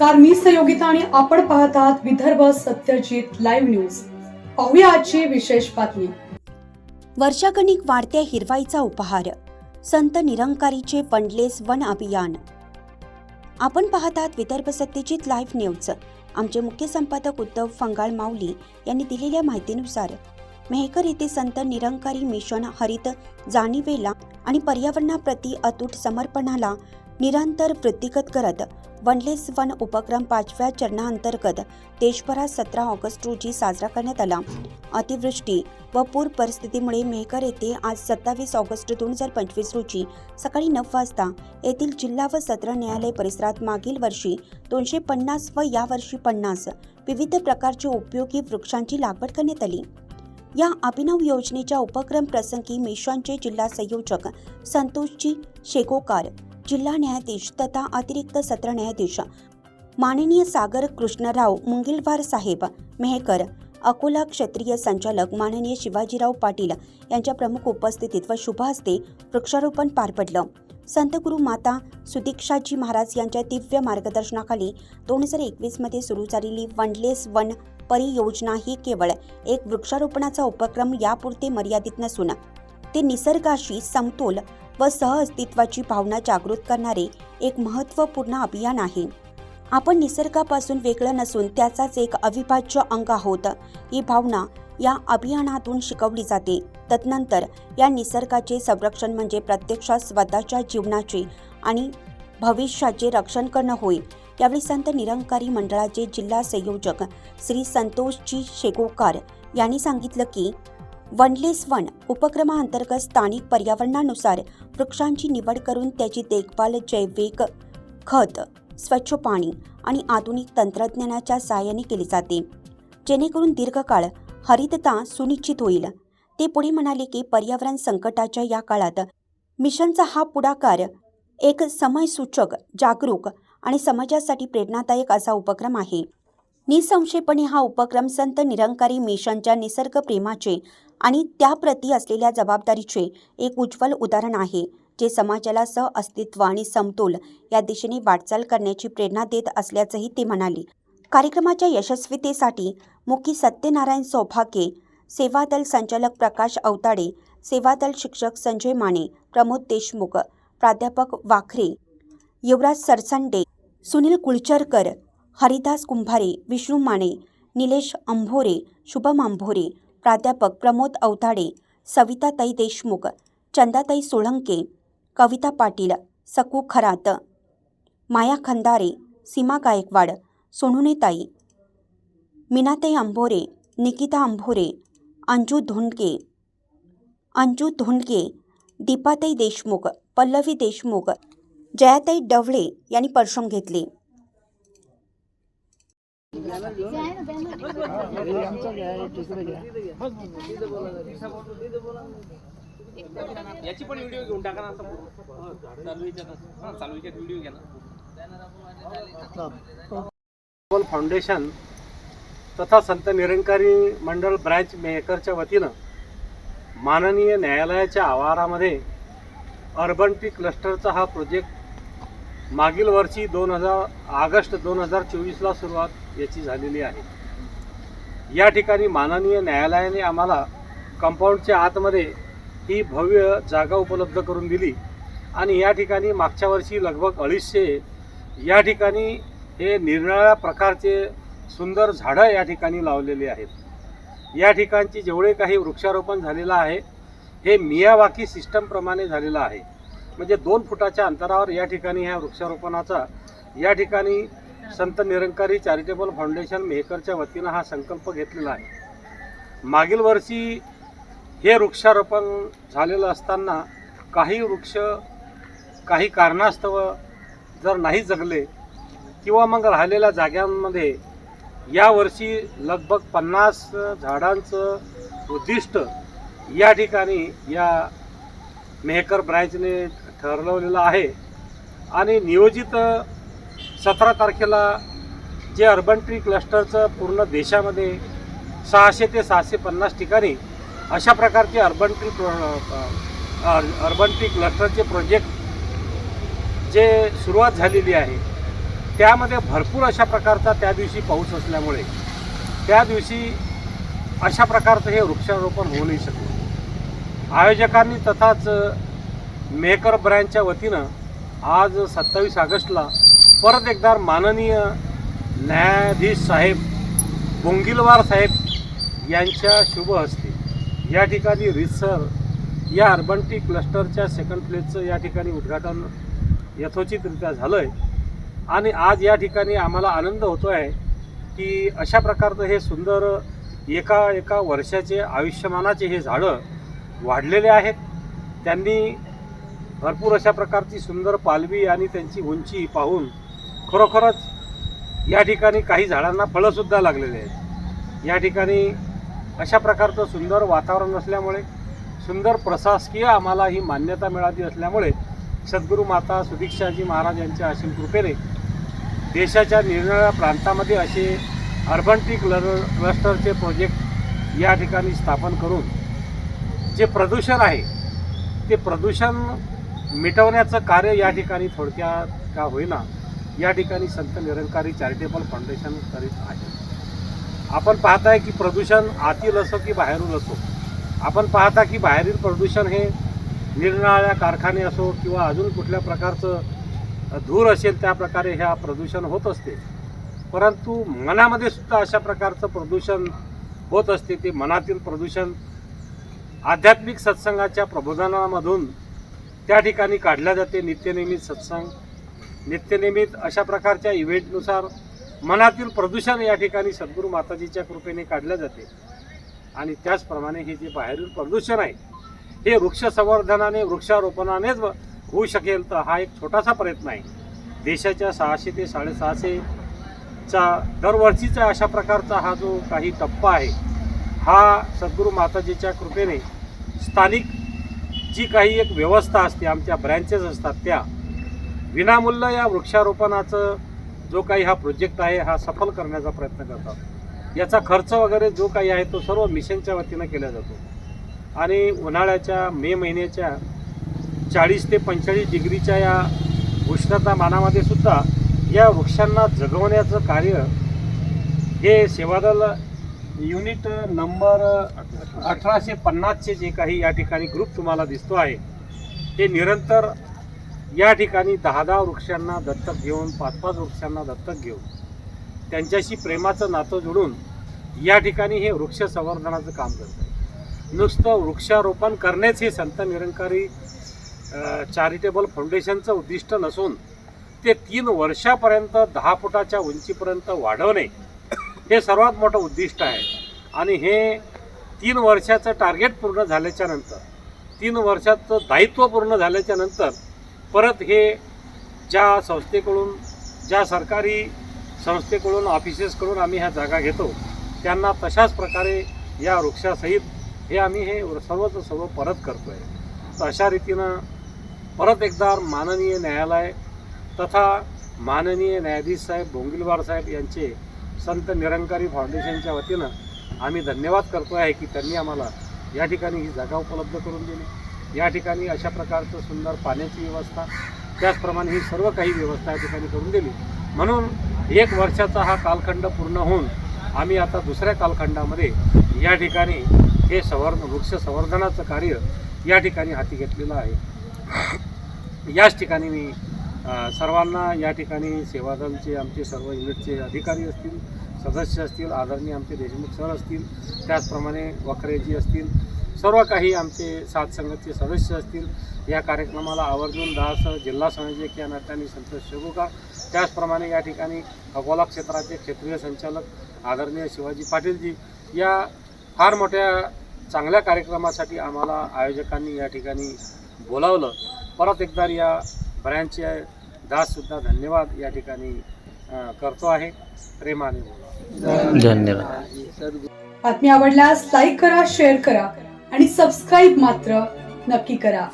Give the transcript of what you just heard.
नमस्कार मी सहयोगिता आणि आपण पाहत आहात विदर्भ सत्यजित लाईव्ह न्यूज. पाहूया आजची विशेष बातमी. वर्षागणिक वाढत्या हिरवाईचा उपहार. संत निरंकारीचे वनलेस वन अभियान. आपण पाहत आहात विदर्भ सत्यजित लाईव्ह न्यूज. आमचे मुख्य संपादक उद्धव फंगाळ माऊली यांनी दिलेल्या माहितीनुसार मेहकर येथे संत निरंकारी मिशन हरित जाणीवेला आणि पर्यावरणाप्रती अतूट समर्पणाला निरंतर वृद्धिगत करत वनलेस वन उपक्रम पाचव्या चरणाअंतर्गत देशभरात सतरा ऑगस्ट रोजी साजरा करण्यात आला. अतिवृष्टी व पूर परिस्थितीमुळे मेहकर येथे आज सत्तावीस ऑगस्ट दोन हजार पंचवीस रोजी सकाळी नऊ वाजता येथील जिल्हा व सत्र न्यायालय परिसरात मागील वर्षी दोनशे पन्नास व यावर्षी पन्नास विविध प्रकारचे उपयोगी वृक्षांची लागवड करण्यात आली. या अभिनव योजनेच्या उपक्रम प्रसंगी मिशनचे जिल्हा संयोजक संतोषजी शेकोकार जिल्हा न्यायाधीश तथा अतिरिक्त सत्र न्यायाधीश माननीय सागर कृष्णराव मुंगिलवार साहेब मेहकर अकोला क्षेत्रीय संचालक माननीय शिवाजीराव पाटील यांच्या प्रमुख उपस्थितीत व शुभ हस्ते वृक्षारोपण पार पडलं. संत गुरु माता सुदीक्षाजी महाराज यांच्या दिव्य मार्गदर्शनाखाली दोन हजार एकवीसमध्ये सुरू झालेली वनलेस वन परियोजना ही केवळ एक वृक्षारोपणाचा उपक्रम यापुरते मर्यादित नसून ते निसर्गाशी समतोल व सहअस्तित्वाची भावना जागृत करणारे एक महत्त्वपूर्ण अभियान आहे. आपण निसर्गापासून वेगळं नसून त्याचाच एक अविभाज्य अंग आहोत. ही भावना या अभियानातून शिकवली जाते. तदनंतर या निसर्गाचे संरक्षण म्हणजे प्रत्यक्षात स्वतःच्या जीवनाचे आणि भविष्याचे रक्षण करणं होय. यावेळी संत निरंकारी मंडळाचे जिल्हा संयोजक श्री संतोषजी शेगोकार यांनी सांगितलं की वनलेस वन उपक्रमाअंतर्गत स्थानिक पर्यावरणानुसार वृक्षांची निवड करून त्याची देखभाल जैविक खत स्वच्छ पाणी आणि आधुनिक तंत्रज्ञानाच्या सहाय्याने केली जाते. जेणेकरून दीर्घकाळ हरितता सुनिश्चित होईल. ते पुढे म्हणाले की पर्यावरण संकटाच्या या काळात मिशनचा हा पुढाकार एक समयसूचक जागरूक आणि समाजासाठी प्रेरणादायक असा उपक्रम आहे. निसंशयपणे हा उपक्रम संत निरंकारी मिशनच्या निसर्ग प्रेमाचे आणि त्याप्रती असलेल्या जबाबदारीचे एक उज्ज्वल उदाहरण आहे जे समाजाला सहअस्तित्व आणि समतोल या दिशेने वाटचाल करण्याची प्रेरणा देत असल्याचंही ते म्हणाले. कार्यक्रमाच्या यशस्वीतेसाठी मुखी सत्यनारायण सौभाग्ये सेवादल संचालक प्रकाश अवताडे सेवादल शिक्षक संजय माने प्रमोद देशमुख प्राध्यापक वाखरे युवराज सरसंडे सुनील कुळचरकर हरिदास कुंभारे विष्णू माने निलेश अंभोरे शुभम अंभोरे प्राध्यापक प्रमोद अवताडे सविताताई देशमुख चंदाताई सोळंके कविता पाटील सकू खरात माया खंदारे सीमा गायकवाड सोनुनेताई मीनाताई अंभोरे निकिता अंभोरे अंजू धोंडके अंजू धोंडके दीपाताई देशमुख पल्लवी देशमुख जयाताई डवळे यांनी परिश्रम घेतले. याची पण व्हिडिओ घेऊन टाका ना आता. चालू व्हिडिओ घ्या ना. फाउंडेशन तथा संत निरंकारी मंडळ ब्रँच मेकरच्या वतीनं माननीय न्यायालयाच्या आवारामध्ये अर्बन टी क्लस्टरचा हा प्रोजेक्ट मागील वर्षी दोन हजार ऑगस्ट दोन हजार चोवीसला सुरुवात याची झालेली आहे. या ठिकाणी माननीय न्यायालयाने आम्हाला कंपाऊंडच्या आतमध्ये ही भव्य जागा उपलब्ध करून दिली आणि या ठिकाणी मागच्या वर्षी लगभग अडीचशे या ठिकाणी हे निरनिराळ्या प्रकारचे सुंदर झाडं या ठिकाणी लावलेली आहेत. या ठिकाणची जेवढे काही वृक्षारोपण झालेलं आहे हे मियावाकी सिस्टमप्रमाणे झालेलं आहे. म्हणजे दोन फुटाच्या अंतरावर या ठिकाणी ह्या वृक्षारोपणाचा या ठिकाणी संत निरंकारी चॅरिटेबल फाउंडेशन मेहकरच्या वतीनं हा संकल्प घेतलेला आहे. मागील वर्षी हे वृक्षारोपण झालेलं असताना काही वृक्ष काही कारणास्तव जर नाही जगले किंवा मग राहिलेल्या जाग्यांमध्ये यावर्षी लगभग पन्नास झाडांचं उद्दिष्ट या ठिकाणी या मेहकर ब्रँचने ठरवलेलं आहे. आणि नियोजित सतरा तारखेला जे अर्बन ट्री क्लस्टरचं पूर्ण देशामध्ये सहाशे ते सहाशे पन्नास ठिकाणी अशा प्रकारचे urban tree pro urban tree क्लस्टरचे project जे सुरुवात झालेली आहे त्यामध्ये भरपूर अशा प्रकारचा त्या दिवशी पाऊस असल्यामुळे त्या दिवशी अशा प्रकारचं हे वृक्षारोपण होऊ नाही शकलं. आयोजकांनी तथाच मेकर ब्रँडच्या वतीनं आज सत्तावीस ऑगस्टला परत एकदा माननीय न्यायाधीश साहेब बोंगिलवार साहेब यांच्या शुभ हस्ते. या ठिकाणी रिसर या अर्बन टी क्लस्टरच्या सेकंड फ्लेजचं या ठिकाणी उद्घाटन यथोचितरित्या झालं आहे आणि आज या ठिकाणी आम्हाला आनंद होतो आहे की अशा प्रकारचं हे सुंदर एका एका वर्षाचे आयुष्यमानाचे हे झाडं वाढलेले आहेत. त्यांनी भरपूर अशा प्रकारची सुंदर पालवी आणि त्यांची उंची पाहून खरोखरच या ठिकाणी काही झाडांना फळंसुद्धा लागलेले आहेत. या ठिकाणी अशा प्रकारचं सुंदर वातावरण असल्यामुळे सुंदर प्रशासकीय आम्हाला ही मान्यता मिळाली असल्यामुळे सद्गुरू माता सुदीक्षाजी महाराज यांच्या असीम कृपेने देशाच्या निरनिराळ्या प्रांतामध्ये असे अर्बन टी क्लर क्लस्टरचे प्रोजेक्ट या ठिकाणी स्थापन करून जे प्रदूषण आहे ते प्रदूषण मिटवण्याचं कार्य या ठिकाणी थोडक्यात का होईना या ठिकाणी संत निरंकारी चॅरिटेबल फाउंडेशन करीत आहे. आपण पाहताय की प्रदूषण आतील असो की बाहेरून असो आपण पाहता की बाहेरील प्रदूषण हे निरनिराळ्या कारखाने असो किंवा अजून कुठल्या प्रकारचं धूर असेल त्या प्रकारे ह्या प्रदूषण होत असते. परंतु मनामध्ये सुद्धा अशा प्रकारचं प्रदूषण होत असते ते मनातील प्रदूषण. आध्यात्मिक सत्संगाच्या प्रबोधनामधून त्या ठिकाणी काढल्या जाते. नित्यनियमित सत्संग नित्यनियमित अशा प्रकारच्या इव्हेंटनुसार मनातील प्रदूषण या ठिकाणी सद्गुरू माताजीच्या कृपेने काढल्या जाते. आणि त्याचप्रमाणे हे जे बाहेरील प्रदूषण आहे हे वृक्ष संवर्धनाने वृक्षारोपणानेच होऊ शकेल तर हा एक छोटासा प्रयत्न आहे. देशाच्या सहाशे ते साडेसहाशेचा दरवर्षीचा अशा प्रकारचा हा जो काही टप्पा आहे हा सद्गुरू माताजीच्या कृपेने स्थानिक जी काही एक व्यवस्था असते आमच्या ब्रँचेस असतात त्या विनामूल्य या वृक्षारोपणाचं जो काही हा प्रोजेक्ट आहे हा सफल करण्याचा प्रयत्न करतात. याचा खर्च वगैरे जो काही आहे तो सर्व मिशनच्या वतीनं केला जातो. आणि उन्हाळ्याच्या मे महिन्याच्या चाळीस ते पंचेचाळीस डिग्रीच्या या उष्णतामानामध्ये सुद्धा या वृक्षांना जगवण्याचं कार्य हे सेवादल युनिट नंबर अठराशे पन्नासचे जे काही या ठिकाणी ग्रुप तुम्हाला दिसतो आहे ते निरंतर या ठिकाणी दहा दहा वृक्षांना दत्तक घेऊन पाच पाच वृक्षांना दत्तक घेऊन त्यांच्याशी प्रेमाचं नातं जोडून या ठिकाणी हे वृक्ष संवर्धनाचं काम करतं नुसतं वृक्षारोपण करणेच हे संत निरंकारी चॅरिटेबल फाउंडेशनचं उद्दिष्ट नसून ते तीन वर्षापर्यंत दहा फुटाच्या उंचीपर्यंत वाढवणे हे सर्वात मोठं उद्दिष्ट आहे. आणि हे तीन वर्षाचं टार्गेट पूर्ण झाल्याच्यानंतर तीन वर्षाचं दायित्व पूर्ण झाल्याच्यानंतर परत हे ज्या संस्थेकडून ज्या सरकारी संस्थेकडून ऑफिसेसकडून आम्ही ह्या जागा घेतो त्यांना तशाच प्रकारे या वृक्षासहित हे आम्ही हे सर्वच सर्व परत करतो आहे तर अशा रीतीनं परत एकदा माननीय न्यायालय तथा माननीय न्यायाधीश साहेब भोंगिलवार साहेब यांचे संत निरंकारी फाउंडेशनच्या वतीनं आम्ही धन्यवाद करतो आहे की त्यांनी आम्हाला या ठिकाणी ही जागा उपलब्ध करून दिली. या ठिकाणी अशा प्रकारचं सुंदर पाण्याची व्यवस्था त्याचप्रमाणे ही सर्व काही व्यवस्था या ठिकाणी करून दिली. म्हणून एक वर्षाचा हा कालखंड पूर्ण होऊन आम्ही आता दुसऱ्या कालखंडामध्ये या ठिकाणी हे संवर्ध वृक्ष संवर्धनाचं कार्य या ठिकाणी हाती घेतलेलं आहे. याच ठिकाणी मी सर्वांना या ठिकाणी सेवादलचे आमचे सर्व युनिटचे अधिकारी असतील सदस्य असतील आदरणीय आमचे देशमुख सर असतील त्याचप्रमाणे वखरेजी असतील सर्व काही आमचे सात संघाचे सदस्य असतील या कार्यक्रमाला आवर्जून दास जिल्हा संयोजक या नात्याने संतोष शेगुका त्याचप्रमाणे या ठिकाणी अकोला क्षेत्राचे क्षेत्रीय संचालक आदरणीय शिवाजी पाटीलजी या फार मोठ्या चांगल्या कार्यक्रमासाठी आम्हाला आयोजकांनी या ठिकाणी बोलावलं. परत एकदा या ब्रँचचे दाससुद्धा धन्यवाद या ठिकाणी करतो आहे. प्रेमाने बोला. धन्यवाद. बातमी आवडल्यास लाईक करा शेअर करा आणि सबस्क्राईब मात्र नक्की करा.